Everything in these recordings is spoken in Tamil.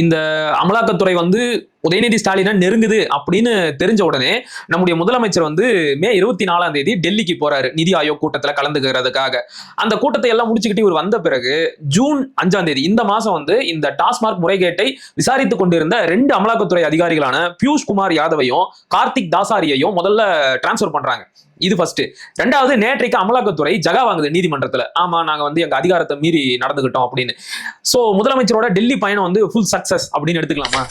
இந்த அமலாக்கத்துறை வந்து உதயநிதி ஸ்டாலினா நெருங்குது அப்படின்னு தெரிஞ்ச உடனே நம்முடைய முதலமைச்சர் வந்து மே இருபத்தி நாலாம் தேதி டெல்லிக்கு போறாரு. நிதி ஆயோக் கூட்டத்துல கலந்துக்கிறதுக்காக. அந்த கூட்டத்தை எல்லாம் முடிச்சுக்கிட்டு இவர் வந்த பிறகு ஜூன் அஞ்சாம் தேதி இந்த மாசம் வந்து இந்த டாஸ்மார்க் முறைகேட்டை விசாரித்துக் கொண்டிருந்த ரெண்டு அமலாக்கத்துறை அதிகாரிகளான பியூஷ் குமார் யாதவையும் கார்த்திக் தாசாரியையும் முதல்ல டிரான்ஸ்ஃபர் பண்றாங்க. இது ஃபர்ஸ்ட் ரெண்டாவது நேற்றைக்கு அமலாக்கத்துறை ஜகா வாங்குது நீதிமன்றத்துல. ஆமா நாங்க வந்து எங்க அதிகாரத்தை மீறி நடந்துகிட்டோம் அப்படின்னு. சோ முதலமைச்சரோட டெல்லி பயணம் வந்து ஃபுல் சக்சஸ் அப்படின்னு எடுத்துக்கலாமா?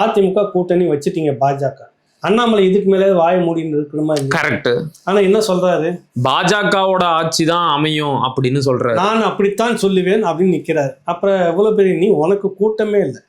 அதிமுக கூட்டணி வச்சுட்டீங்க பாஜக. அண்ணாமலை இதுக்கு மேலே வாய மூடின்னு இருக்கணுமா? கரெக்ட் ஆனா என்ன சொல்றாரு? பாஜகவோட ஆட்சி தான் அமையும் அப்படின்னு சொல்றாரு. நான் அப்படித்தான் சொல்லுவேன் அப்படின்னு நிக்கிறாரு. அப்புறம் எவ்வளவு பெரிய நீ உனக்கு கூட்டமே இல்லை.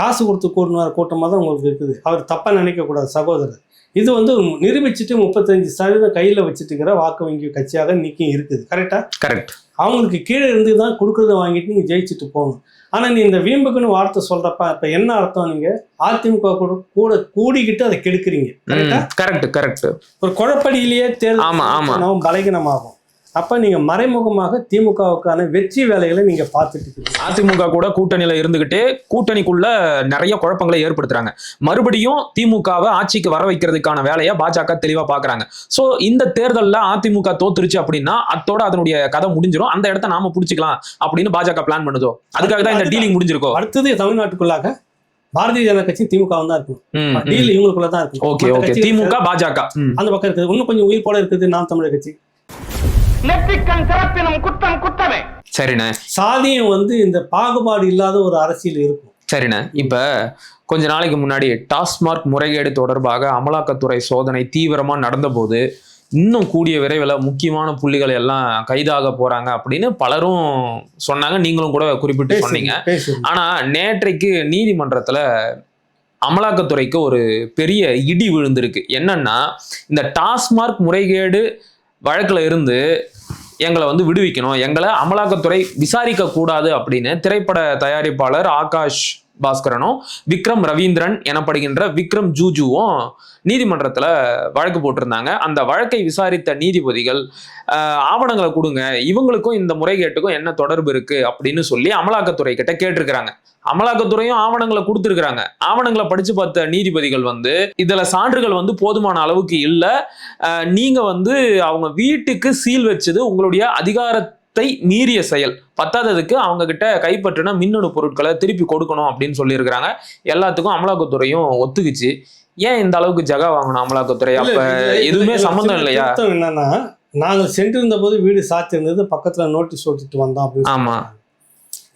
காசு கொடுத்து கூட்டினார் கூட்டமாக தான் உங்களுக்கு இருக்குது. அவர் தப்பா நினைக்க கூடாது சகோதரர். இது வந்து நிரூபிச்சுட்டு முப்பத்தஞ்சு சதவீதம் கையில வச்சுட்டு இருக்கிற வாக்கு வங்கி கட்சியாக இன்னைக்கு இருக்குது. கரெக்டா கரெக்ட் அவங்களுக்கு கீழே இருந்து தான் கொடுக்கறத வாங்கிட்டு நீங்க ஜெயிச்சுட்டு போகணும். ஆனா நீ இந்த வீம்புக்குன்னு வார்த்தை சொல்றப்ப இப்ப என்ன அர்த்தம் நீங்க? அதிமுக கூட கூட கூடிக்கிட்டு அதை கெடுக்குறீங்க. கரெக்டா கரெக்ட் ஒரு குழப்படியிலேயே ஆமா, ஆமா. தேர்தல் பலகீனமாகும். அப்ப நீங்க மறைமுகமாக திமுகவுக்கான வெற்றி வேலைகளை நீங்க பார்த்துட்டு அதிமுக கூட கூட்டணியில இருந்துகிட்டே கூட்டணிக்குள்ள நிறைய குழப்பங்களை ஏற்படுத்துறாங்க. மறுபடியும் திமுகவை ஆட்சிக்கு வர வைக்கிறதுக்கான வேலையை பாஜக தெளிவா பாக்குறாங்க. சோ இந்த தேர்தல்ல அதிமுக தோத்துருச்சு அப்படின்னா அத்தோட அதனுடைய கதை முடிஞ்சிரும். அந்த இடத்த நாம புடிச்சுக்கலாம் அப்படின்னு பாஜக பிளான் பண்ணுதோ? அதுக்காக தான் இந்த டீலிங் முடிஞ்சிருக்கோ? அடுத்தது தமிழ்நாட்டுக்குள்ளாக பாரதிய ஜனதா கட்சி திமுக தான் இருக்கும். டீல் இவங்களுக்குள்ள தான் இருக்கும் திமுக பாஜக. அந்த பக்கம் இருக்குது. இன்னும் கொஞ்சம் உயிர் போல இருக்குது நாம் தமிழர் கட்சி. நெற்றிக்கண் திறப்பினும் குற்றம் குற்றமே. சரிண்ணே. சாதியம் வந்து இந்த பாகுபாடு இல்லாத ஒரு அரசியல் இருக்கும். சரிண்ணே. இப்ப கொஞ்ச நாளைக்கு முன்னாடி டாஸ்மார்க் முறைகேடு தொடர்பாக அமலாக்கத்துறை சோதனை தீவிரமா நடந்தபோது இன்னும் கூடிய விரைவில் முக்கியமான புள்ளிகள் எல்லாம் கைதாக போறாங்க அப்படின்னு பலரும் சொன்னாங்க. நீங்களும் கூட குறிப்பிட்டு சொன்னீங்க. ஆனா நேற்றைக்கு நீதிமன்றத்துல அமலாக்கத்துறைக்கு ஒரு பெரிய இடி விழுந்திருக்கு. என்னன்னா இந்த டாஸ்மார்க் முறைகேடு வழக்கில் இருந்து எங்களை வந்து விடுவிக்கணும். எங்களை அமலாக்கத்துறை விசாரிக்க கூடாது அப்படின்னு திரைப்பட தயாரிப்பாளர் ஆகாஷ் பாஸ்கரனும் விக்ரம் ரவீந்திரன் எனப்படுகின்ற விக்ரம் ஜூஜுவும் நீதிமன்றத்தில் வழக்கு போட்டிருந்தாங்க. அந்த வழக்கை விசாரித்த நீதிபதிகள் ஆவணங்களை கொடுங்க. இவங்களுக்கும் இந்த முறைகேட்டுக்கும் என்ன தொடர்பு இருக்கு? அப்படின்னு சொல்லி அமலாக்கத்துறை கிட்ட கேட்டிருக்கிறாங்க. அமலாக்கத்துறையும் ஆவணங்களை கொடுத்துருக்குறாங்க. ஆவணங்களை படிச்சு பார்த்த நீதிபதிகள் வந்து இதுல சான்றுகள் வந்து போதுமான அளவுக்கு இல்லை. நீங்க வந்து அவங்க வீட்டுக்கு சீல் வச்சது உங்களுடைய அதிகாரத்தை மீறிய செயல். பத்தாததுக்கு அவங்க கிட்ட கைப்பற்றின மின்னணு பொருட்களை திருப்பி கொடுக்கணும் அப்படின்னு சொல்லியிருக்கிறாங்க. எல்லாத்துக்கும் அமலாக்கத்துறையும் ஒத்துக்குச்சு. ஏன் இந்த அளவுக்கு ஜகா வாங்கணும் அமலாக்கத்துறை? அப்ப எதுவுமே சம்மந்தம் இல்லையா? என்னன்னா நாங்கள் சென்றிருந்த போது வீடு சாத்தியிருந்தது பக்கத்துல நோட்டீஸ் ஓட்டிட்டு வந்தோம் அப்படின்னு ஆமா.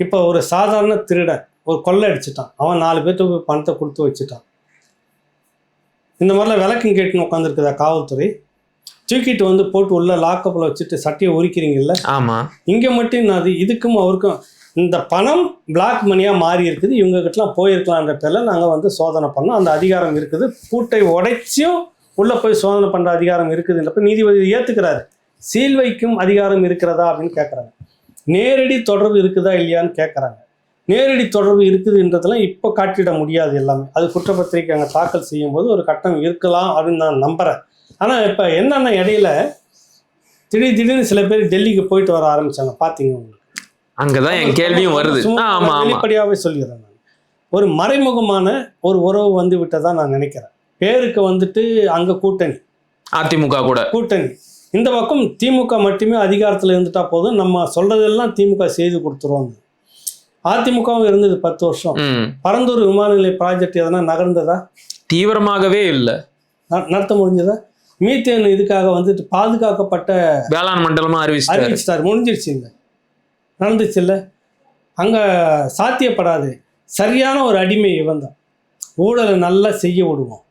இப்போ ஒரு சாதாரண திருடன் ஒரு கொள்ளை அடிச்சிட்டான். அவன் நாலு பேர்த்து பணத்தை கொடுத்து வச்சுட்டான். இந்த மாதிரிலாம் விளக்கம் கேட்டுன்னு உட்காந்துருக்குதா காவல்துறை? தூக்கிட்டு வந்து போட்டு உள்ள லாக்கப்பில் வச்சுட்டு சட்டையை உரிக்கிறீங்கல்ல? ஆமா. இங்கே மட்டும் அது இதுக்கும் அவருக்கும் இந்த பணம் பிளாக் மணியாக மாறி இருக்குது. இவங்க கிட்டலாம் போயிருக்கலான்ற பேரில் நாங்கள் வந்து சோதனை பண்ணோம். அந்த அதிகாரம் இருக்குது. பூட்டை உடைச்சியும் உள்ளே போய் சோதனை பண்ணுற அதிகாரம் இருக்குதுன்றப்ப நீதிபதி ஏற்றுக்கிறாரு சீல் வைக்கும் அதிகாரம் இருக்கிறதா அப்படின்னு கேட்குறாங்க நேரடி தொடர்பு இருக்குதா இல்லையான்னு கேட்குறாங்க நேரடி தொடர்பு இருக்குதுன்றதெல்லாம் இப்போ காட்டிட முடியாது எல்லாமே. அது குற்றப்பத்திரிக்கை அங்கே தாக்கல் செய்யும்போது ஒரு கட்டம் இருக்கலாம் அப்படின்னு நான் நம்புகிறேன் ஆனால் இப்போ என்னென்ன இடையில திடீர் திடீர்னு சில பேர் டெல்லிக்கு போயிட்டு வர ஆரம்பிச்சாங்க பார்த்தீங்க உங்களுக்கு? அங்கதான் என் கேள்வியும் வருது. வெளிப்படையாவே சொல்லிடுறேன் நான். ஒரு மறைமுகமான ஒரு உறவு வந்து விட்டதா நான் நினைக்கிறேன். பேருக்கு வந்துட்டு அங்க கூட்டணி. அதிமுக கூட. கூட்டணி. இந்த பக்கம் திமுக மட்டுமே அதிகாரத்தில் இருந்துட்டா போதும். நம்ம சொல்றதெல்லாம் திமுக செய்து கொடுத்துருவோம் அதிமுகவும் இருந்தது பத்து வருஷம். பரந்தூர் விமான நிலைய ப்ராஜெக்ட் எதனா நகர்ந்ததா? தீவிரமாகவே இல்ல. நடத்த முடிஞ்சதா? மீத்தேன் இதுக்காக வந்துட்டு பாதுகாக்கப்பட்ட வேளாண் மண்டலமா அறிவிச்சிட்டாரு. அறிவிச்சிட்டார். முடிஞ்சிருச்சு இல்லை நடந்துச்சு இல்லை. அங்கே சாத்தியப்படாது. சரியான ஒரு அடிமை இவன் தான். ஊழலை நல்லா செய்ய விடுவோம்.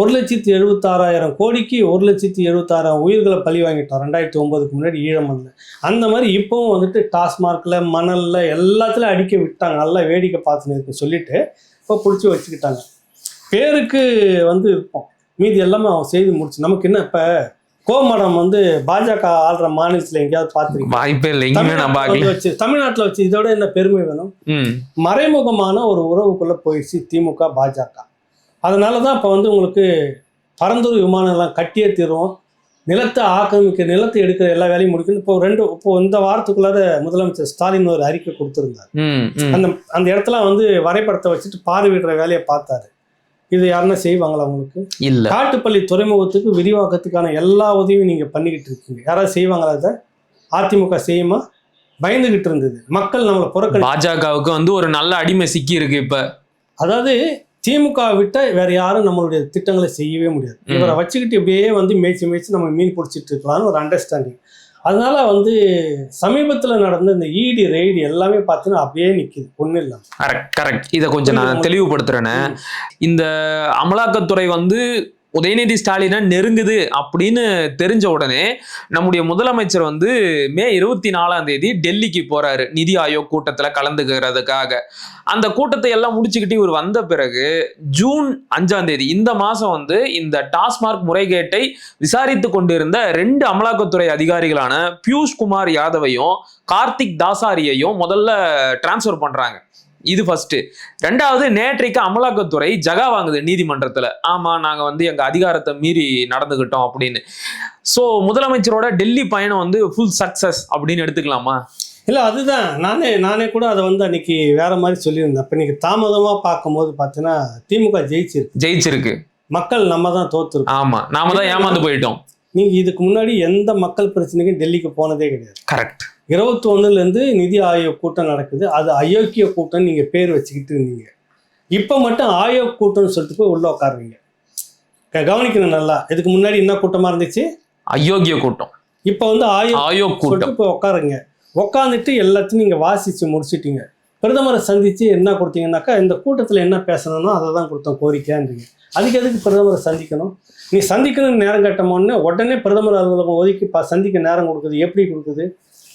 ஒரு லட்சத்தி எழுபத்தாறாயிரம் கோடிக்கு ஒரு லட்சத்தி எழுபத்தாறாயிரம் உயிர்களை பழி வாங்கிட்டோம். ரெண்டாயிரத்தி ஒன்பதுக்கு முன்னாடி ஈழமண்ணில் அந்த மாதிரி இப்போவும் வந்துட்டு டாஸ்மார்க்கில் மணலில் எல்லாத்துலையும் அடிக்க விட்டாங்க. நல்லா வேடிக்கை பார்த்துன்னு இருக்கு சொல்லிட்டு இப்போ பிடிச்சி வச்சுக்கிட்டாங்க. பேருக்கு வந்து இருப்போம். மீதி எல்லாமே அவன் செய்து முடிச்சு. நமக்கு என்ன இப்போ? கோமடம் வந்து பாஜக ஆள்ற மாநிலத்தில் எங்கேயாவது பார்த்துருக்கீங்க வாய்ப்பே இல்லை. வச்சு தமிழ்நாட்டில் வச்சு இதோட என்ன பெருமை வேணும்? மறைமுகமான ஒரு உறவுக்குள்ள போயிடுச்சு திமுக பாஜக. அதனால தான் இப்போ வந்து உங்களுக்கு பரந்தூர் விமானம் எல்லாம் கட்டியே தீருவோம் நிலத்தை ஆக்கிரமிக்க நிலத்தை எடுக்கிற எல்லா வேலையும் முடிக்கணும். இப்போ ரெண்டு இப்போ இந்த வாரத்துக்குள்ளார முதலமைச்சர் ஸ்டாலின் ஒரு அறிக்கை கொடுத்திருந்தார். அந்த அந்த இடத்துல வந்து வரைபடத்தை வச்சுட்டு பார்வையிடுற வேலையை பார்த்தாரு. இது யாருன்னா செய்வாங்களா உங்களுக்கு? இல்ல. காட்டுப்பள்ளி துறைமுகத்துக்கு விரிவாக்கத்துக்கான எல்லா உதவியும் நீங்க பண்ணிக்கிட்டு இருக்கீங்க. யாராவது செய்வாங்களா அதை அதிமுக செய்யுமா? பயந்துகிட்டு இருந்தது. மக்கள் நம்மளை புறக்கணி பாஜகவுக்கு வந்து ஒரு நல்ல அடிமை சிக்கி இருக்கு இப்ப. அதாவது திமுக விட்ட வேற யாரும் நம்மளுடைய திட்டங்களை செய்யவே முடியாது. இவரை வச்சுக்கிட்டு இப்படியே வந்து மேய்ச்சி மேய்ச்சி நம்ம மீன் பிடிச்சிட்டு இருக்கலாம்னு ஒரு அண்டர்ஸ்டாண்டிங் அதனால வந்து சமீபத்தில் நடந்த இந்த ஈடி ரெய்டு எல்லாமே பார்த்தீங்கன்னா அப்படியே நிற்கிது ஒன்றும் இல்லை. கரெக்ட் கரெக்ட் இதை கொஞ்சம் நான் புரியுது. தெளிவுபடுத்துறேனே. இந்த அமலாக்கத்துறை வந்து உதயநிதி ஸ்டாலினை நெருங்குது அப்படின்னு தெரிஞ்ச உடனே நம்முடைய முதலமைச்சர் வந்து மே இருபத்தி நாலாம் தேதி டெல்லிக்கு போறாரு. நிதி ஆயோக் கூட்டத்தில் கலந்துக்கிறதுக்காக. அந்த கூட்டத்தை எல்லாம் முடிச்சுக்கிட்டு இவர் வந்த பிறகு ஜூன் அஞ்சாம் தேதி இந்த மாசம் வந்து இந்த டாஸ்மார்க் முறைகேட்டை விசாரித்து கொண்டிருந்த ரெண்டு அமலாக்கத்துறை அதிகாரிகளான பியூஷ் குமார் யாதவையும் கார்த்திக் தாசாரியையும் முதல்ல டிரான்ஸ்ஃபர் பண்றாங்க. இது ஃபர்ஸ்ட் ரெண்டாவது நேற்றைக்கு அமலாக்கத்துறை ஜகா வாங்குது நீதிமன்றத்துல. ஆமா நாங்க வந்து எங்க அதிகாரத்தை மீறி நடந்துகிட்டோம் அப்படின்னு. சோ முதலமைச்சரோட டெல்லி பயணம் வந்து ஃபுல் சக்சஸ் அப்படின்னு எடுத்துக்கலாமா? இல்லை அதுதான். நானே நானே கூட அதை வந்து அன்னைக்கு வேற மாதிரி சொல்லியிருந்தேன். அப்போ இன்னைக்கு தாமதமாக பார்க்கும்போது பார்த்தீங்கன்னா திமுக ஜெயிச்சிருக்கு. ஜெயிச்சிருக்கு. மக்கள் நம்ம தான் தோத்துருக்கோம். ஆமா நாம தான் ஏமாந்து போயிட்டோம். நீங்கள் இதுக்கு முன்னாடி எந்த மக்கள் பிரச்சனைக்கும் டெல்லிக்கு போனதே கிடையாது. கரெக்ட் இருபத்தி ஒன்றுலேருந்து நிதி ஆயோக் கூட்டம் நடக்குது. அது அயோக்கிய கூட்டம் நீங்கள் பேர் வச்சுக்கிட்டு இருந்தீங்க. இப்போ மட்டும் ஆயோக் கூட்டம்னு சொல்லிட்டு போய் உள்ளே உட்காருவீங்க கவனிக்கணும் நல்லா. இதுக்கு முன்னாடி என்ன கூட்டமாக இருந்துச்சு? அயோக்கிய கூட்டம். இப்போ வந்து ஆயோக் ஆயோக் கூட்டம். போய் உட்காருங்க உட்காந்துட்டு எல்லாத்தையும் நீங்கள் வாசித்து முடிச்சிட்டீங்க. பிரதமரை சந்தித்து என்ன கொடுத்தீங்கன்னாக்கா இந்த கூட்டத்தில் என்ன பேசணும்னோ அதை தான் கொடுத்தோம் கோரிக்கையான்றீங்க. அதுக்கு எதுக்கு பிரதமரை சந்திக்கணும்? நீ சந்திக்கணும்னு நேரம் கட்டமோன்னு உடனே பிரதமர் அலுவலகம் ஒதுக்கி ப சந்திக்க நேரம் கொடுக்குது. எப்படி கொடுக்குது?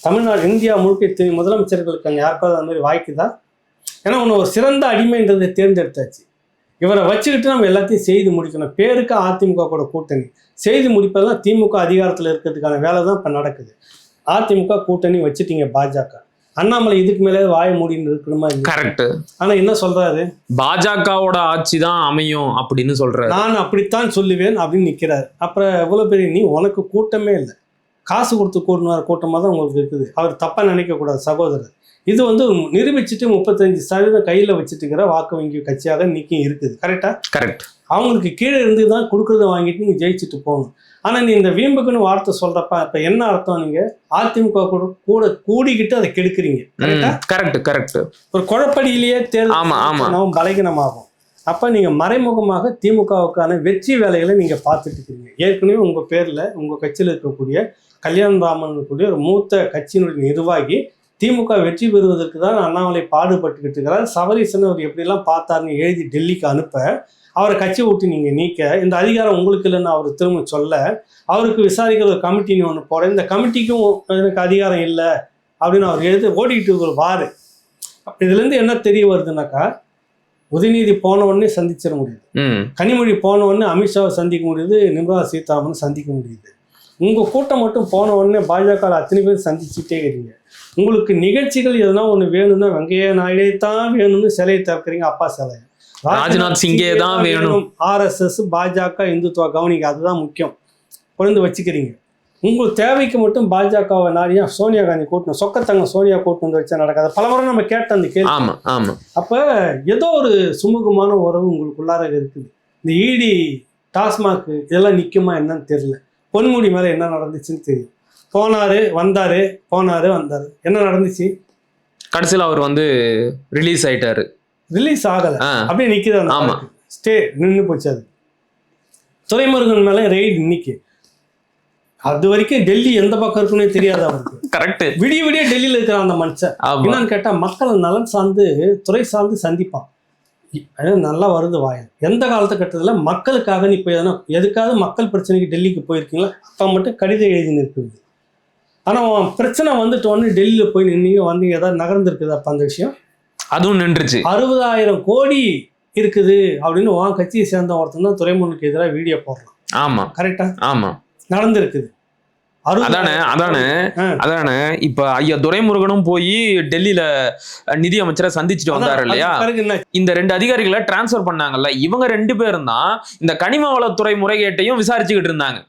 தமிழ்நாடு இந்தியா முழுக்க முதலமைச்சர்களுக்கு யாருக்காவது அந்த மாதிரி வாய்க்குதா ஏன்னா ஒன்று ஒரு சிறந்த அடிமைன்றதை தேர்ந்தெடுத்தாச்சு. இவரை வச்சுக்கிட்டு நம்ம எல்லாத்தையும் செய்து முடிக்கணும். பேருக்கு அதிமுக கூட கூட்டணி. செய்து முடிப்பதெல்லாம் திமுக அதிகாரத்தில் இருக்கிறதுக்கான வேலை தான் இப்போ நடக்குது. அதிமுக கூட்டணி வச்சுட்டீங்க பாஜக. அண்ணாமலை இதுக்கு மேலே வாய மூடின்னு இருக்கணுமா? கரெக்ட் ஆனா என்ன சொல்றாரு? பாஜகவோட ஆட்சி தான் அமையும் அப்படின்னு சொல்றாரு. நான் அப்படித்தான் சொல்லுவேன் அப்படின்னு நிக்கிறாரு. அப்புறம் எவ்வளவு பெரிய நீ உனக்கு கூட்டமே இல்லை. காசு கொடுத்து கூட்டினார் கூட்டமாக தான் உங்களுக்கு இருக்குது. அவர் தப்பா நினைக்க கூடாது சகோதரர். இது வந்து நிரூபிச்சுட்டு முப்பத்தஞ்சு சதவீதம் கையில வச்சுட்டு இருக்கிற வாக்கு வங்கி கட்சியாக இன்னைக்கு இருக்குது. கரெக்டா கரெக்ட் அவங்களுக்கு கீழே இருந்து தான் கொடுக்கறத வாங்கிட்டு நீங்க ஜெயிச்சுட்டு போகணும். ஆனா நீ இந்த வீம்புக்குன்னு வார்த்தை சொல்றப்ப இப்ப என்ன அர்த்தம் நீங்க? அதிமுக கூட கூட கூடிக்கிட்டு அதை கெடுக்குறீங்க. கரெக்டா கரெக்ட் கரெக்ட் ஒரு குழப்படியிலேயே ஆமா, ஆமா. தேர்தல் பலகீனமாகும். அப்போ நீங்கள் மறைமுகமாக திமுகவுக்கான வெற்றி வேலைகளை நீங்கள் பார்த்துட்டு இருக்கீங்க. ஏற்கனவே உங்கள் பேரில் உங்கள் கட்சியில் இருக்கக்கூடிய கல்யாண் ராமன் கூடிய ஒரு மூத்த கட்சியினுடைய நிர்வாகி திமுக வெற்றி பெறுவதற்கு தான் அண்ணாமலை பாடுபட்டுக்கிட்டு இருக்கிறார். சபரீசன் அவர் எப்படிலாம் பார்த்தாருன்னு எழுதி டெல்லிக்கு அனுப்ப அவரை கட்சி விட்டு நீங்கள் நீக்க இந்த அதிகாரம் உங்களுக்கு இல்லைன்னு அவர் திரும்ப சொல்ல அவருக்கு விசாரிக்கிற ஒரு கமிட்டின்னு ஒன்று போட இந்த கமிட்டிக்கும் எனக்கு அதிகாரம் இல்லை அப்படின்னு அவர் எழுதி ஓடிக்கிட்டு ஒரு வாரு இதுலேருந்து என்ன தெரிய வருதுனாக்கா உதயநிதி போன உடனே சந்திச்சிட முடியுது. கனிமொழி போன உடனே அமித்ஷாவை சந்திக்க முடியுது நிர்மலா சீதாராமன் சந்திக்க முடியுது. உங்க கூட்டம் மட்டும் போன உடனே பாஜக அத்தனை பேர் சந்திச்சுட்டே இருக்கீங்க. உங்களுக்கு நிகழ்ச்சிகள் எதனா ஒன்று வேணும்னா வெங்கைய நாயுடே தான் வேணும்னு சிலையை திறக்கிறீங்க அப்பா சிலை. ராஜ்நாத் சிங்கே தான் வேணும். ஆர்எஸ்எஸ் பாஜக இந்துத்துவா கவனிங்க அதுதான் முக்கியம். கொண்டு வச்சுக்கிறீங்க. உங்களுக்கு தேவைக்கு மட்டும் பாஜகவை நாடியா சோனியா காந்தி கூட்டணும். சொக்கத்தங்க சோனியா கூட்டணும் வந்து வச்சா நடக்காது. பலமுறை நம்ம கேட்ட அந்த கேள்வி. ஆமா ஆமா. அப்ப ஏதோ ஒரு சுமூகமான உறவு உங்களுக்குள்ளார இருக்குது. இந்த ஈடி டாஸ்மாக் இதெல்லாம் நிக்குமா என்னன்னு தெரியல. பொன்முடி மேல என்ன நடந்துச்சுன்னு தெரியும். போனாரு வந்தாரு போனாரு வந்தாரு. என்ன நடந்துச்சு? கடைசியில் அவர் வந்து ரிலீஸ் ஆயிட்டாரு. ரிலீஸ் ஆகல. அப்படியே நிக்குது அந்த ஆமா. ஸ்டே நின்று போச்சு அது. துரைமுருகன் மேல ரெய்டு இன்னைக்கு. அது வரைக்கும் டெல்லி எந்த பக்கம் இருக்குன்னே தெரியாது அவருக்கு கரெக்ட் விடிய விடிய டெல்லியில இருக்கிற அந்த மனுஷன். என்னன்னு கேட்டா மக்கள் நலன் சார்ந்து துறை சார்ந்து சந்திப்பான். நல்லா வருது வாயில். எந்த காலத்து கட்டத்துல மக்களுக்காக நீ போய் எதனா எதுக்காவது மக்கள் பிரச்சனைக்கு டெல்லிக்கு போயிருக்கீங்களா அப்ப மட்டும் கடிதம் எழுதி இருக்குது ஆனா உன் பிரச்சனை வந்துட்டு உடனே டெல்லியில போய் நின்னீங்க வந்தீங்க ஏதாவது நகர்ந்துருக்குது அப்ப அந்த விஷயம்? அதுவும் நின்றுச்சு. அறுபதாயிரம் கோடி இருக்குது அப்படின்னு உன் கட்சியை சேர்ந்த ஒருத்தன் தான் துறைமுகனுக்கு எதிராக வீடியோ போடுறான். ஆமா. கரெக்டா ஆமா. நடந்திருக்குது. அதானே அதானே. அதானே இப்ப ஐயா துரைமுருகனும் போய் டெல்லியில நிதி அமைச்சரை சந்திச்சுட்டு வந்தாரு இல்லையா? இந்த ரெண்டு அதிகாரிகளை டிரான்ஸ்ஃபர் பண்ணாங்கல்ல இவங்க ரெண்டு பேரும் தான் இந்த கனிம வளத்துறை முறைகேட்டையும் விசாரிச்சுக்கிட்டு இருந்தாங்க.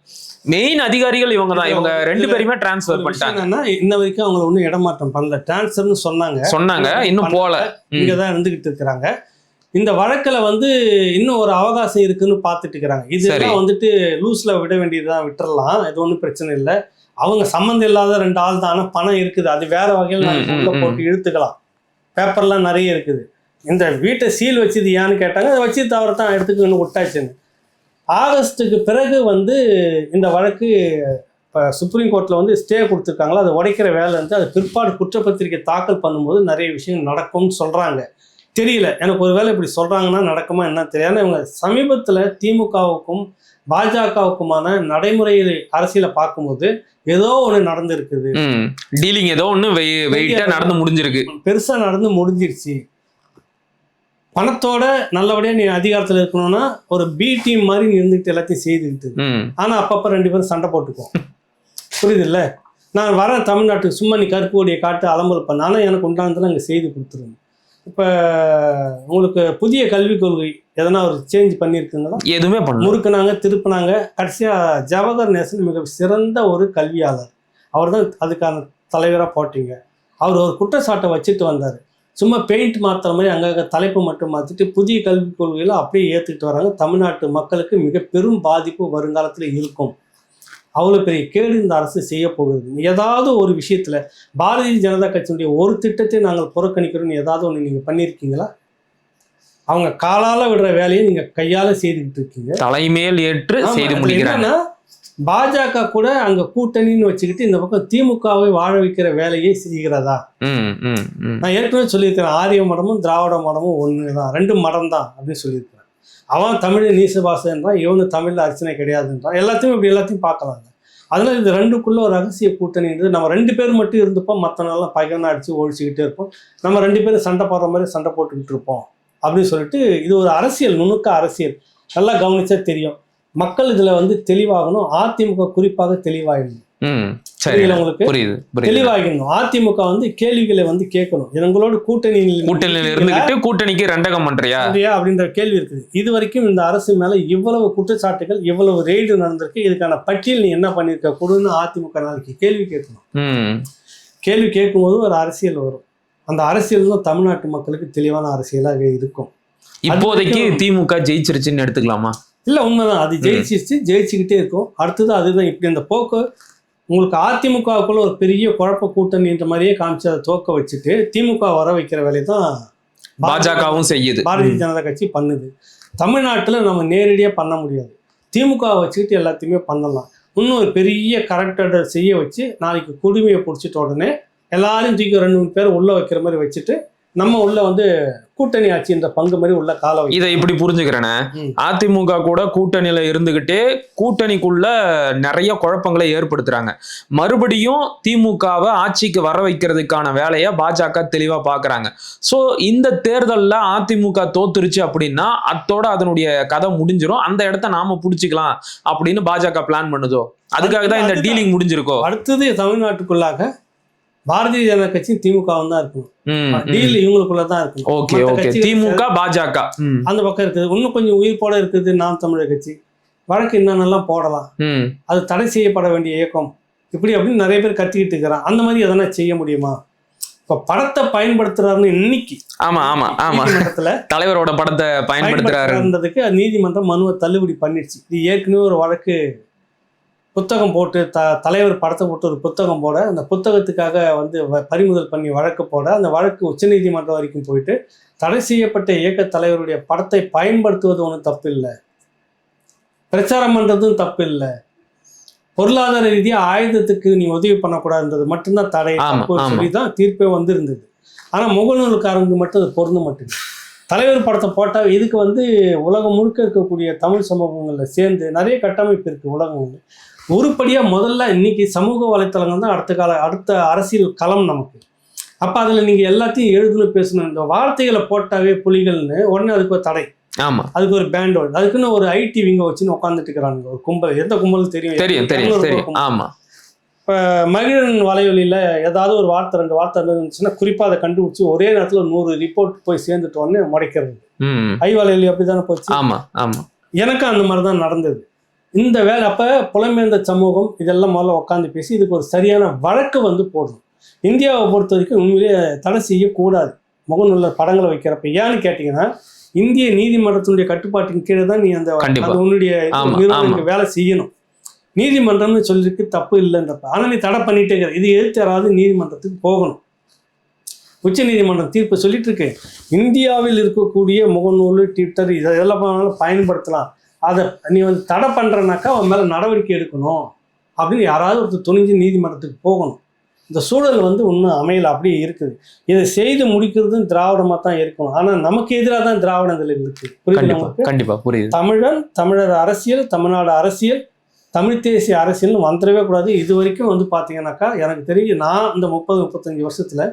மெயின் அதிகாரிகள் இவங்க தான் இவங்க ரெண்டு பேரையுமே டிரான்ஸ்ஃபர் பண்ணிட்டாங்க. இன்ன வரைக்கும் அவங்க ஒன்றும் இடமாற்றம் பண்ணல. டிரான்ஸ்ஃபர்னு சொன்னாங்க. சொன்னாங்க இன்னும் போல. ம். இங்க தான் இருந்துகிட்டு இருக்கிறாங்க. இந்த வழக்குல வந்து இன்னும் ஒரு அவகாசம் இருக்குன்னு பார்த்துட்டு இருக்கிறாங்க. இதெல்லாம் வந்துட்டு லூஸ்ல விட வேண்டியதுதான் விட்டுறலாம். இது ஒன்றும் பிரச்சனை இல்லை. அவங்க சம்மந்தம் இல்லாத ரெண்டு ஆள் தான். ஆனா பணம் இருக்குது. அது வேற வகையில். போட்டு இழுத்துக்கலாம். பேப்பர்லாம் நிறைய இருக்குது. இந்த வீட்டை சீல் வச்சது ஏன்னு கேட்டாங்க. அதை வச்சு தவிர தான் எடுத்துக்கணும். விட்டாச்சுன்னு. ஆகஸ்ட்டுக்கு பிறகு வந்து இந்த வழக்கு இப்போ சுப்ரீம் கோர்ட்டில் வந்து ஸ்டே கொடுத்துருக்காங்களா? அதை உடைக்கிற வேலை வந்து அது பிற்பாடு குற்றப்பத்திரிக்கை தாக்கல் பண்ணும்போது நிறைய விஷயம் நடக்கும்னு சொல்கிறாங்க தெரியல. எனக்கு ஒரு வேளை இப்படி சொல்கிறாங்கன்னா நடக்குமா என்ன தெரியாது. இவங்க சமீபத்தில் திமுகவுக்கும் பாஜகவுக்குமான நடைமுறை அரசியலை பார்க்கும்போது ஏதோ ஒன்று நடந்திருக்குது. டீலிங் ஏதோ ஒண்ணு வெய்- வெயிட்டா நடந்து முடிஞ்சிருக்கு. பெருசாக நடந்து முடிஞ்சிருச்சு. பணத்தோட நல்லபடியாக நீ அதிகாரத்தில் இருக்கணும்னா ஒரு பி டீம் மாதிரி நீ இருந்துக்கிட்டு எல்லாத்தையும் செய்துக்கிட்டு ம். ஆனால் அப்பப்போ ரெண்டு பேரும் சண்டை போட்டுக்குவோம். புரியுதுல்ல? நான் வரேன் தமிழ்நாட்டுக்கு. சும்மா நீ கருப்பு கொடியை காட்டு அலம்பல் பண்ண. ஆனால் எனக்கு உண்டானதில் அங்கே செய்து கொடுத்துருங்க. இப்போ உங்களுக்கு புதிய கல்விக் கொள்கை எதனா ஒரு சேஞ்ச் பண்ணியிருக்குங்களா எதுவுமே பண்ணல. முறுக்குனாங்க திருப்பினாங்க. கடைசியாக ஜவஹர் நேசன் மிக சிறந்த ஒரு கல்வியாளர். அவர் தான் அதுக்கான தலைவராக போட்டீங்க. அவர் ஒரு குற்றச்சாட்டை வச்சுட்டு வந்தார். சும்மா பெயிண்ட் மாற்றுற மாதிரி அங்கங்கே தலைப்பு மட்டும் மாற்றிட்டு புதிய கல்விக் கொள்கைகளை அப்படியே ஏற்றுக்கிட்டு வராங்க. தமிழ்நாட்டு மக்களுக்கு மிக பெரும் பாதிப்பு வருங்காலத்தில் இருக்கும். அவ்வளோ பெரிய கேடு இந்த அரசு செய்ய போகுது ஏதாவது ஒரு விஷயத்தில் பாரதிய ஜனதா கட்சியினுடைய ஒரு திட்டத்தை நாங்கள் புறக்கணிக்கிறோம்னு ஏதாவது ஒன்று நீங்கள் பண்ணியிருக்கீங்களா? அவங்க காலால விடுற வேலையை நீங்கள் கையால் செய்துக்கிட்டு இருக்கீங்க. தலைமையில் ஏற்று செய்து முடிக்கிறாங்க. பாஜக கூட அங்க கூட்டணின்னு வச்சுக்கிட்டு இந்த பக்கம் திமுகவை வாழ வைக்கிற வேலையை செய்கிறதா? நான் ஏற்கனவே சொல்லியிருக்கிறேன் ஆரிய மடமும் திராவிட மடமும் ஒன்று தான் ரெண்டு மடம் தான் அப்படின்னு சொல்லியிருக்கிறேன். அவன் தமிழ் நீசபாசன்றான் இவனு தமிழில் அர்ச்சனை கிடையாதுன்றான் எல்லாத்தையும் இப்படி எல்லாத்தையும் பார்க்கலாங்க. அதனால் இது ரெண்டுக்குள்ள ஒரு ரகசிய கூட்டணின்றது நம்ம ரெண்டு பேர் மட்டும் இருந்துப்போம் மற்ற நாளெல்லாம் பகைவனை அடித்து ஒழிச்சுக்கிட்டே இருப்போம். நம்ம ரெண்டு பேரும் சண்டை போடுற மாதிரி சண்டை போட்டுக்கிட்டு இருப்போம் அப்படின்னு சொல்லிட்டு இது ஒரு அரசியல் நுணுக்க அரசியல். நல்லா கவனித்தா தெரியும். மக்கள் இதில் வந்து தெளிவாகணும். அதிமுக குறிப்பாக தெளிவாகணும் உங்களுக்கு? புரியுது தெளிவாகணும் அதிமுக வந்து கேள்விகளை வந்து கேட்கணும். எங்களோட கூட்டணியில் கூட்டணியில் இருந்துகிட்டு கூட்டணிக்கு ரெண்டகம் பண்றியா? அப்படின்ற கேள்வி இருக்குது. இது வரைக்கும் இந்த அரசு மேல இவ்வளவு குற்றச்சாட்டுகள் இவ்வளவு ரெய்டு நடந்திருக்கு. இதுக்கான பட்டியல் நீ என்ன பண்ணிருக்க? கொடுன்னு அதிமுக நாளைக்கு கேள்வி கேட்கணும். கேள்வி கேட்கும்போது ஒரு அரசியல் வரும். அந்த அரசியல் தான் தமிழ்நாட்டு மக்களுக்கு தெளிவான அரசியலாக இருக்கும். இப்போதைக்கு திமுக ஜெயிச்சிருச்சுன்னு எடுத்துக்கலாமா? இல்ல உண்மைதான். அது ஜெயிச்சிச்சு ஜெயிச்சுக்கிட்டே இருக்கும். அடுத்தது அதுதான் இப்படி. அந்த போக்கு உங்களுக்கு அதிமுகவுக்குள்ள ஒரு பெரிய குழப்ப கூட்டணின்ற மாதிரியே காமிச்சு அதை தோக்க வச்சுட்டு திமுக வர வைக்கிற வேலையை தான் பாஜகவும் செய்யுது. பாரதிய ஜனதா கட்சி பண்ணுது. தமிழ்நாட்டில் நம்ம நேரடியாக பண்ண முடியாது. திமுக வச்சுக்கிட்டு எல்லாத்தையுமே பண்ணலாம். இன்னும் ஒரு பெரிய கரெக்டர் செய்ய வச்சு நாளைக்கு குடுமையை பிடிச்சிட்ட உடனே எல்லாரையும் தூக்கி ரெண்டு மூணு பேர் உள்ள வைக்கிற மாதிரி வச்சுட்டு நம்ம உள்ள வந்து கூட்டணி ஆட்சின்ற பங்கு மாதிரி உள்ள கால வை இதை இப்படி புரிஞ்சுக்கிறேனே. அதிமுக கூட கூட்டணியில இருந்துகிட்டே கூட்டணிக்குள்ள நிறைய குழப்பங்களை ஏற்படுத்துறாங்க. மறுபடியும் திமுகவை ஆட்சிக்கு வர வைக்கிறதுக்கான வேலையை பாஜக தெளிவா பாக்குறாங்க. சோ இந்த தேர்தல்ல அதிமுக தோத்துருச்சு அப்படின்னா அத்தோட அதனுடைய கதை முடிஞ்சிரும். அந்த இடத்த நாம புடிச்சுக்கலாம் அப்படின்னு பாஜக பிளான் பண்ணுதோ? அதுக்காக தான் இந்த. டீலிங் முடிஞ்சிருக்கோ? அடுத்தது தமிழ்நாட்டுக்குள்ளாக பாரதிய ஜனதா கட்சி திமுகவும் தான் இருக்கணும். டீல் இவங்களுக்குள்ள தான் இருக்கணும் ஓகே ஓகே. திமுக பாஜக. அந்த பக்கம் இருக்குது. இன்னும் கொஞ்சம் உயிர்ப்போட இருக்குது நாம் தமிழர் கட்சி. வழக்கு என்னென்னலாம் போடலாம். அது தடை செய்யப்பட வேண்டிய இயக்கம். இப்படி அப்படின்னு நிறைய பேர் கத்திக்கிட்டு இருக்கிறான் அந்த மாதிரி எதனா செய்ய முடியுமா? இப்போ படத்தை பயன்படுத்துறாருன்னு இன்னைக்கு ஆமா ஆமா ஆமா. நீதிமன்றத்துல தலைவரோட படத்தை பயன்படுத்துறாரு. பயன்படுத்துறதுக்கு அது நீதிமன்றம் மனுவை தள்ளுபடி பண்ணிடுச்சு. இது ஏற்கனவே ஒரு வழக்கு புத்தகம் போட்டு த தலைவர் படத்தை போட்டு ஒரு புத்தகம் போட அந்த புத்தகத்துக்காக வந்து பறிமுதல் பண்ணி வழக்கு போட அந்த வழக்கு உச்சநீதிமன்றம் வரைக்கும் போயிட்டு தடை செய்யப்பட்ட இயக்க தலைவருடைய படத்தை பயன்படுத்துவது ஒன்றும் தப்பு இல்லை பிரச்சாரம் பண்ணுறதும் தப்பு இல்லை பொருளாதார ரீதியாக ஆயுதத்துக்கு நீ உதவி பண்ணக்கூடாதுன்றது மட்டும்தான் தடை. சொல்லி தான் தீர்ப்பே வந்திருந்தது. ஆனால் முகநூலுக்காரங்களுக்கு மட்டும் அது பொருந்த மாட்டேங்குது. தலைவர் படத்தை போட்டால் இதுக்கு வந்து உலகம் முழுக்க இருக்கக்கூடிய தமிழ் சமூகங்களில் சேர்ந்து நிறைய கட்டமைப்பு இருக்குது உலகம் உருப்படியாக முதல்ல இன்னைக்கு சமூக வலைத்தளங்கள் தான் அடுத்த கால அடுத்த அரசியல் களம் நமக்கு. அப்போ அதில் நீங்கள் எல்லாத்தையும் எழுதணும் பேசணும். இந்த வார்த்தைகளை போட்டாவே புலிகள்னு உடனே அதுக்கு ஒரு தடை. ஆமா. அதுக்கு ஒரு பேண்டோடு அதுக்குன்னு ஒரு ஐடி விங்க வச்சுன்னு உட்காந்துட்டு இருக்கிறாங்க ஒரு கும்பல். எந்த கும்பல் தெரியும்? தெரியும் தெரியும் தெரியும். ஆமா. இப்போ மகிழன் வலைவலியில் ஏதாவது ஒரு வார்த்தை ரெண்டு வார்த்தை இருந்துச்சுன்னா குறிப்பாக அதை கண்டுபிடிச்சி ஒரே நேரத்தில் நூறு ரிப்போர்ட் போய் சேர்ந்துட்டு உடனே முடைக்கிறது ஐ வலைவலி அப்படி தானே போச்சு? ஆமா ஆமா. எனக்கும் அந்த மாதிரி தான் நடந்தது. இந்த வேலை அப்போ புலம்பெயர்ந்த சமூகம் இதெல்லாம் முதல்ல உட்காந்து பேசி இதுக்கு ஒரு சரியான வழக்கு வந்து போடணும். இந்தியாவை பொறுத்த வரைக்கும் உண்மையிலேயே தடை செய்யக்கூடாது. முகநூலில் படங்களை வைக்கிறப்ப ஏன்னு கேட்டிங்கன்னா இந்திய நீதிமன்றத்தினுடைய கட்டுப்பாட்டின் கீழே தான் நீ அந்த உன்னுடைய ஆமா, நிறுவனத்துக்கு வேலை செய்யணும். நீதிமன்றம்னு சொல்லிருக்கு தப்பு இல்லைன்றப்ப. ஆனால் நீ தடை பண்ணிட்டே இருக்கிற இது எதிர்த்து யாராவது நீதிமன்றத்துக்கு போகணும். உச்ச நீதிமன்றம் தீர்ப்பு சொல்லிட்டு இருக்கு. இந்தியாவில் இருக்கக்கூடிய முகநூல் ட்விட்டர் இதை இதெல்லாம் பயன்படுத்தலாம். அதை நீ வந்து தடை பண்ணுறனாக்கா அவன் மேலே நடவடிக்கை எடுக்கணும் அப்படின்னு யாராவது ஒருத்தர் துணிஞ்சு நீதிமன்றத்துக்கு போகணும். இந்த சூழல் வந்து இன்னும் அமையல அப்படியே இருக்குது. இதை செய்து முடிக்கிறதும் திராவிடமாக தான் இருக்கணும். ஆனால் நமக்கு எதிராக தான் திராவிட இதில் இருக்குது புரியுது கண்டிப்பா நமக்கு கண்டிப்பா புரியுது. தமிழன் தமிழர் அரசியல் தமிழ்நாடு அரசியல் தமிழ் தேசிய அரசியல்னு வந்துடவே கூடாது. இது வரைக்கும் வந்து பார்த்தீங்கன்னாக்கா எனக்கு தெரிஞ்சு நான் இந்த முப்பது முப்பத்தஞ்சு வருஷத்தில்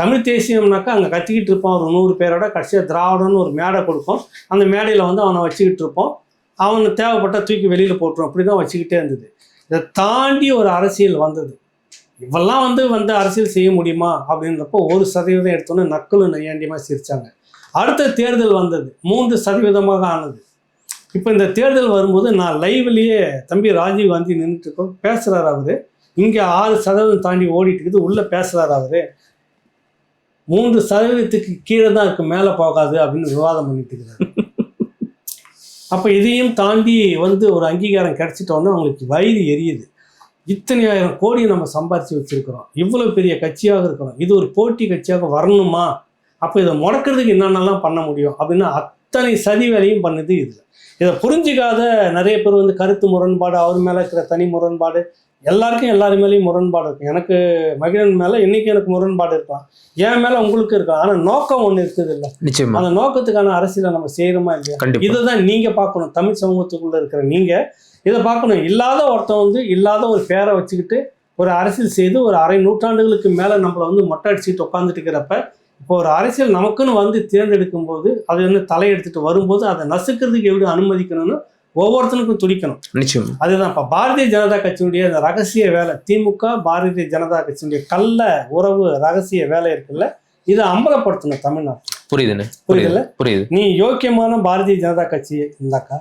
தமிழ் தேசியம்னாக்கா அங்கே கத்திக்கிட்டு இருப்பான் ஒரு நூறு பேரோட கடைசியாக திராவிடன்னு ஒரு மேடை கொடுப்போம். அந்த மேடையில் வந்து அவனை வச்சுக்கிட்டு இருப்போம். அவனை தேவைப்பட்ட தூக்கி வெளியில் போட்டுரும். அப்படி தான் வச்சுக்கிட்டே இருந்தது. இதை தாண்டி ஒரு அரசியல் வந்தது. இவெல்லாம் வந்து வந்து அரசியல் செய்ய முடியுமா? அப்படின்றப்போ ஒரு சதவீதம் எடுத்தோன்னே நக்கலும் நையாண்டியமாக சிரித்தாங்க அடுத்த தேர்தல் வந்தது. மூன்று சதவீதமாக ஆனது. இப்போ இந்த தேர்தல் வரும்போது நான் லைவ்லேயே தம்பி ராஜீவ் காந்தி நின்றுட்டு இருக்கோம் பேசுகிறார் அவர். இங்கே ஆறு சதவீதம் தாண்டி ஓடிட்டு இருக்குது. உள்ளே பேசுகிறார் அவர். மூன்று சதவீதத்துக்கு கீழே தான் இருக்கு. மேலே போகாது அப்படின்னு விவாதம் பண்ணிட்டு இருக்கிறார் அப்போ இதையும் தாண்டி வந்து ஒரு அங்கீகாரம் கிடைச்சிட்டோன்னா அவங்களுக்கு வயிறு எரியுது. இத்தனை ஆயிரம் கோடி நம்ம சம்பாரித்து வச்சிருக்கிறோம். இவ்வளோ பெரிய கட்சியாக இருக்கிறோம் இது ஒரு போட்டி கட்சியாக வரணுமா? அப்போ இதை முடக்கிறதுக்கு என்னென்னலாம் பண்ண முடியும்? அப்படின்னு அத்தனை சதி வேலையும் பண்ணுது இது இதை புரிஞ்சிக்காத நிறைய பேர் வந்து கருத்து முரண்பாடு அவர் மேலே இருக்கிற தனி முரண்பாடு எல்லாருக்கும் எல்லாரு மேலேயும் முரண்பாடு இருக்கும். எனக்கு மகிழன் மேலே இன்னைக்கு எனக்கு முரண்பாடு இருக்கலாம். என் மேலே உங்களுக்கு இருக்கலாம். ஆனால் நோக்கம் ஒன்று இருக்குது இல்லை. நிச்சயமா. அந்த நோக்கத்துக்கான அரசியலை நம்ம செய்யறோமா இல்லையா? இதை தான் நீங்க பார்க்கணும். தமிழ் சமூகத்துக்குள்ள இருக்கிற நீங்க இதை பார்க்கணும். இல்லாத ஒருத்தன் வந்து இல்லாத ஒரு பேரை வச்சுக்கிட்டு ஒரு அரசியல் செய்து ஒரு அரை நூற்றாண்டுகளுக்கு மேல நம்மளை வந்து மொட்டை அடிச்சுட்டு உட்காந்துட்டு இருக்கிறப்ப இப்போ ஒரு அரசியல் நமக்குன்னு வந்து தேர்ந்தெடுக்கும் போது அது வந்து தலையெடுத்துட்டு வரும்போது அதை நசுக்கிறதுக்கு எப்படி அனுமதிக்கணும்னு ஒவ்வொருத்தனுக்கும் துடிக்கணும். நிச்சயமா. அதுதான். இப்போ பாரதிய ஜனதா கட்சியினுடைய அந்த ரகசிய வேலை திமுக பாரதிய ஜனதா கட்சியினுடைய கள்ள உறவு ரகசிய வேலை இருக்குல்ல இதை அம்பலப்படுத்தணும் தமிழ்நாட்டில். புரியுதுண்ணே. புரியுதுல்ல? புரியுது. நீ யோக்கியமான பாரதிய ஜனதா கட்சி இருந்தாக்கா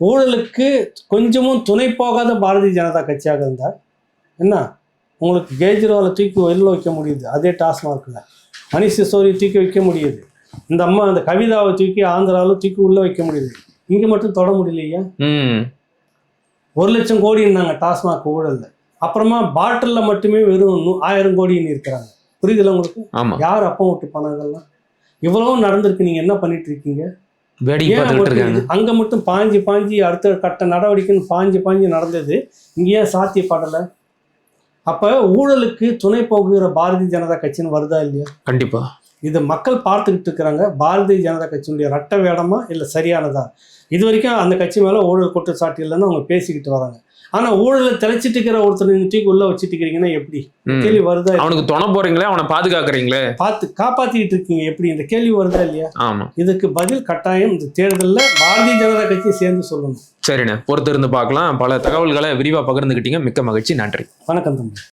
ஊழலுக்கு கொஞ்சமும் துணை போகாத பாரதிய ஜனதா கட்சியாக இருந்தால் என்ன? உங்களுக்கு கேஜ்ரிவாலை தூக்கி வெளில வைக்க முடியுது. அதே டாஸ்மார்க்கில் மணிஷ் சிசோரி தூக்கி வைக்க முடியுது. இந்த அம்மா அந்த கவிதாவை தூக்கி ஆந்திராவில் தூக்கி உள்ளே வைக்க முடியுது. இங்கே மட்டும் தொட முடியலையா? ஒரு லட்சம் கோடின்னாங்க டாஸ்மாக் ஊழல்ல. அப்புறமா பாட்டிலில் மட்டுமே வெறும் ஆயிரம் கோடின்னு இருக்கிறாங்க. புரியுதுல்ல உங்களுக்கு? யார் அப்பம் விட்டு பணம் இதெல்லாம் இவ்வளவும் நடந்திருக்கு. நீங்க என்ன பண்ணிட்டு இருக்கீங்க? அங்க மட்டும் பாஞ்சு பாஞ்சு அடுத்த கட்ட நடவடிக்கைன்னு பாஞ்சு பாஞ்சு நடந்தது. இங்க ஏன் சாத்தியப்படலை. அப்ப ஊழலுக்கு துணை போகுகிற பாரதிய ஜனதா கட்சின்னு வருதா இல்லையா? கண்டிப்பா. இது மக்கள் பார்த்துக்கிட்டு இருக்கிறாங்க. பாரதிய ஜனதா கட்சியினுடைய ரட்ட வேடமா இல்லை சரியானதா? இது வரைக்கும் அந்த கட்சி மேலே ஊழல் குற்றச்சாட்டு இல்லைன்னு அவங்க பேசிக்கிட்டு வராங்க. ஆனால் ஊழலை தெளிச்சிட்டு இருக்கிற ஒருத்தர் தூக்கி உள்ள வச்சுட்டு இருக்கிறீங்கன்னா எப்படி. கேள்வி வருதா அவனுக்கு துணை போறீங்களே அவனை பாதுகாக்கிறீங்களே? பார்த்து காப்பாத்திக்கிட்டு இருக்கீங்க எப்படி? இந்த கேள்வி வருதா இல்லையா? ஆமா. இதுக்கு பதில் கட்டாயம் இந்த தேர்தலில் பாரதிய ஜனதா கட்சி சேர்ந்து சொல்லணும் சரிண்ணே பொறுத்து இருந்து பார்க்கலாம். பல தகவல்களை விரிவா பகிர்ந்துக்கிட்டீங்க மிக்க மகிழ்ச்சி நன்றி. வணக்கம் தம்பி.